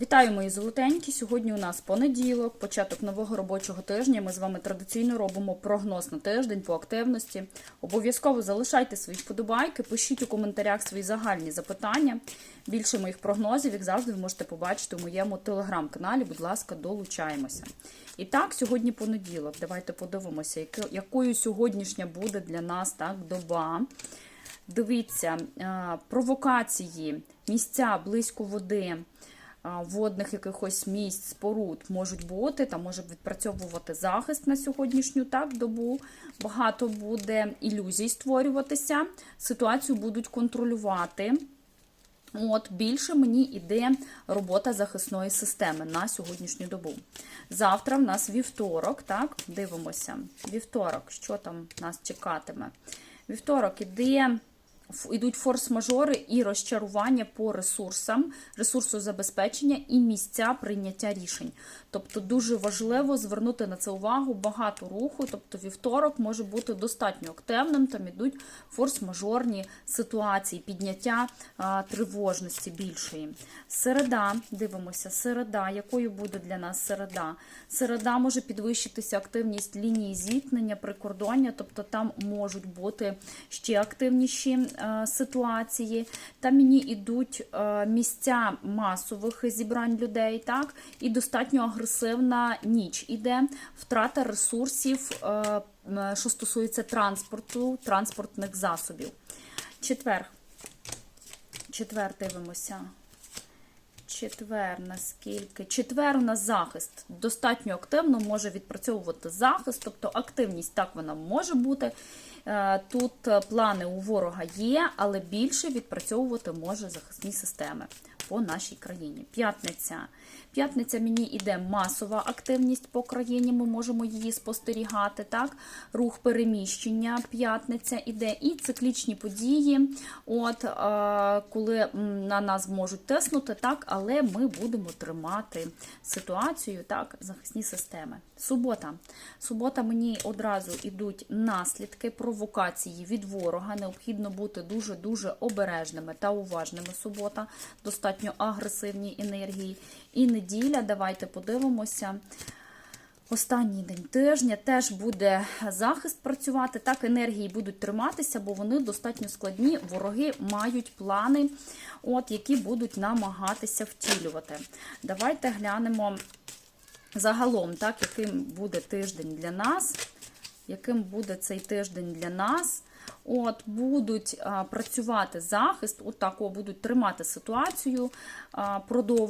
Вітаю, мої золотенькі. Сьогодні у нас понеділок, початок нового робочого тижня. Ми з вами традиційно робимо прогноз на тиждень по активності. Обов'язково залишайте свої вподобайки, пишіть у коментарях свої загальні запитання. Більше моїх прогнозів, як завжди, ви можете побачити у моєму телеграм-каналі. Будь ласка, долучаємося. І так, сьогодні понеділок. Давайте подивимося, якою сьогоднішня буде для нас так доба. Дивіться, провокації, місця близько води, водних якихось місць, споруд можуть бути, там може відпрацьовувати захист на сьогоднішню так добу. Багато буде ілюзій створюватися, ситуацію будуть контролювати. От більше мені йде робота захисної системи на сьогоднішню добу. Завтра в нас вівторок, так, дивимося. Вівторок, що там нас чекатиме? Вівторок іде. Ідуть форс-мажори і розчарування по ресурсам, ресурсозабезпечення і місця прийняття рішень. Тобто дуже важливо звернути на це увагу багато руху. Тобто вівторок може бути достатньо активним. Там ідуть форс-мажорні ситуації, підняття а, тривожності більшої. Середа, дивимося, середа, якою буде для нас середа? Середа може підвищитися активність лінії зіткнення, прикордоння, тобто там можуть бути ще активніші ситуації. Там мені йдуть е, місця масових зібрань людей, так, і достатньо агресивна ніч іде, втрата ресурсів, е, що стосується транспорту, транспортних засобів. Четвер. Четвер дивимося. Четвер, наскільки? Четвер у нас захист достатньо активно може відпрацьовувати захист, тобто активність так вона може бути. Е, Тут е, плани у ворога є, але більше відпрацьовувати може захисні системи по нашій країні. П'ятниця. П'ятниця мені йде масова активність по країні, ми можемо її спостерігати. так? Рух переміщення, п'ятниця іде, і циклічні події, от, е, коли на нас можуть тиснути, так, але ми будемо тримати ситуацію, так, захисні системи. Субота. Субота мені одразу йдуть наслідки провокації від ворога. Необхідно бути дуже-дуже обережними та уважними. Субота, достатньо агресивній енергії. І неділя, давайте подивимося. Останній день тижня теж буде захист працювати. Так, енергії будуть триматися, бо вони достатньо складні. Вороги мають плани, от, які будуть намагатися втілювати. Давайте глянемо загалом, так, яким буде тиждень для нас. Яким буде цей тиждень для нас? От будуть а, працювати захист, от так, будуть тримати ситуацію, а, продовжувати.